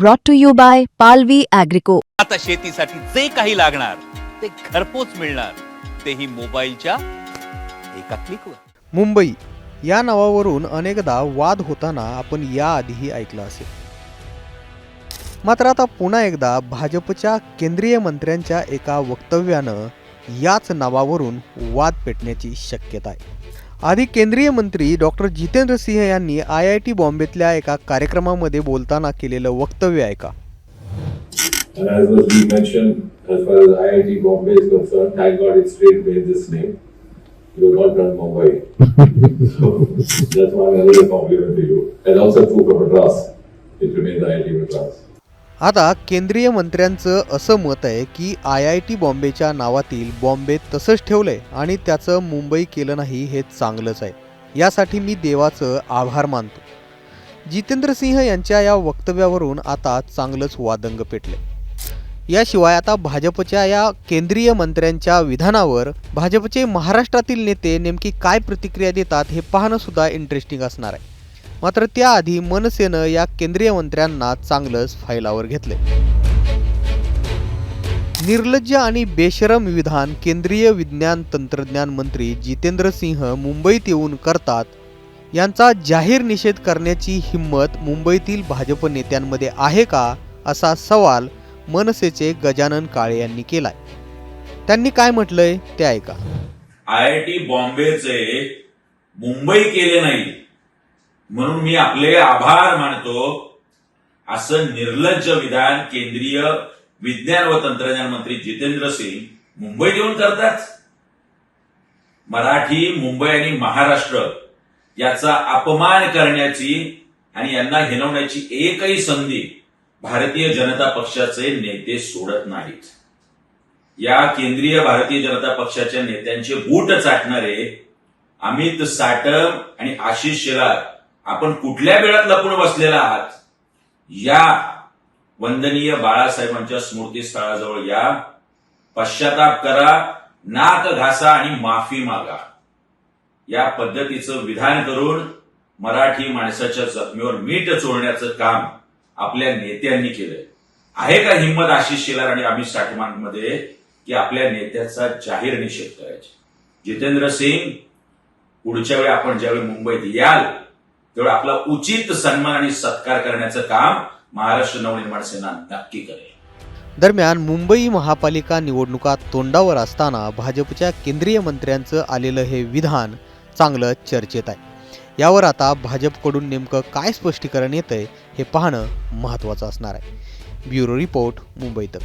brought to you by Palvi Agrico. आता शेतीसाठी जे काही लागणार ते घरपोच मिळणार. तेही मोबाईलच्या एका क्लिकवर मुंबई या नावावरून अनेकदा वाद होताना आपण याआधीही ऐकलं असेल. मात्र आता पुन्हा एकदा भाजपच्या केंद्रीय मंत्र्यांच्या एका वक्तव्यानं याच नावावरून वाद पेटण्याची शक्यता आहे. आधी केंद्रीय मंत्री डॉक्टर जितेंद्र सिंह यांनी आय आय टी बॉम्बेतल्या एका कार्यक्रमामध्ये बोलताना केलेलं वक्तव्य ऐका. आता केंद्रीय मंत्र्यांचं असं मत आहे की आय आय टी बॉम्बेच्या नावातील बॉम्बे तसंच ठेवलंय आणि त्याचं मुंबई केलं नाही हे चांगलंच आहे. यासाठी मी देवाचं आभार मानतो. जितेंद्र सिंह यांच्या या वक्तव्यावरून आता चांगलंच वादंग पेटले याशिवाय आता भाजपच्या या केंद्रीय मंत्र्यांच्या विधानावर भाजपचे महाराष्ट्रातील नेते नेमकी काय प्रतिक्रिया देतात हे पाहणं सुद्धा इंटरेस्टिंग असणार आहे. मात्र त्याआधी मनसेनं या केंद्रीय मंत्र्यांना चांगलंच फायलावर घेतले निर्लज्ज आणि बेशरम विधान केंद्रीय विज्ञान तंत्रज्ञान मंत्री जितेंद्र सिंह मुंबईत येऊन करतात यांचा जाहीर निषेध करण्याची हिंमत मुंबईतील भाजप नेत्यांमध्ये आहे का असा सवाल मनसेचे गजानन काळे यांनी केलाय. त्यांनी काय म्हटलंय ते ऐका. आय आय टी बॉम्बेचे मुंबई केले नाही. म्हणून मी आपले आभार मानतो. असं निर्लज्ज विधान केंद्रीय विज्ञान व तंत्रज्ञान मंत्री जितेंद्र सिंग मुंबईत येऊन करतात. मराठी मुंबई आणि महाराष्ट्र याचा अपमान करण्याची आणि यांना हिनवण्याची एकही संधी भारतीय जनता पक्षाचे नेते सोडत नाहीत. या केंद्रीय भारतीय जनता पक्षाच्या नेत्यांचे बूट चाटणारे अमित साटम आणि आशिष शेलार आपण कुठल्या वेळात लपून बसलेला आहात? या वंदनीय बाळासाहेबांच्या स्मृतीस्थळाजवळ या. पश्चाताप करा नाक घासा आणि माफी मागा. या पद्धतीचं विधान करून मराठी माणसाच्या जखमीवर मीठ चोळण्याचं काम आपल्या नेत्यांनी केलंय. आहे का हिंमत आशिष शेलार आणि अमित साठमांमध्ये की आपल्या नेत्याचा जाहीर निषेध करायचा? जितेंद्र सिंग पुढच्या वेळी आपण ज्यावेळी मुंबईत याल तेवढा आपला उचित सन्मान आणि सत्कार करण्याचं काम महाराष्ट्र नवनिर्माण सेना नक्की करेल. दरम्यान मुंबई महापालिका निवडणुका तोंडावर असताना भाजपच्या केंद्रीय मंत्र्यांचं आलेलं हे विधान चांगलं चर्चेत आहे. यावर आता भाजपकडून नेमकं काय स्पष्टीकरण येतंय हे पाहणं महत्त्वाचं असणार आहे. ब्युरो रिपोर्ट मुंबई तक.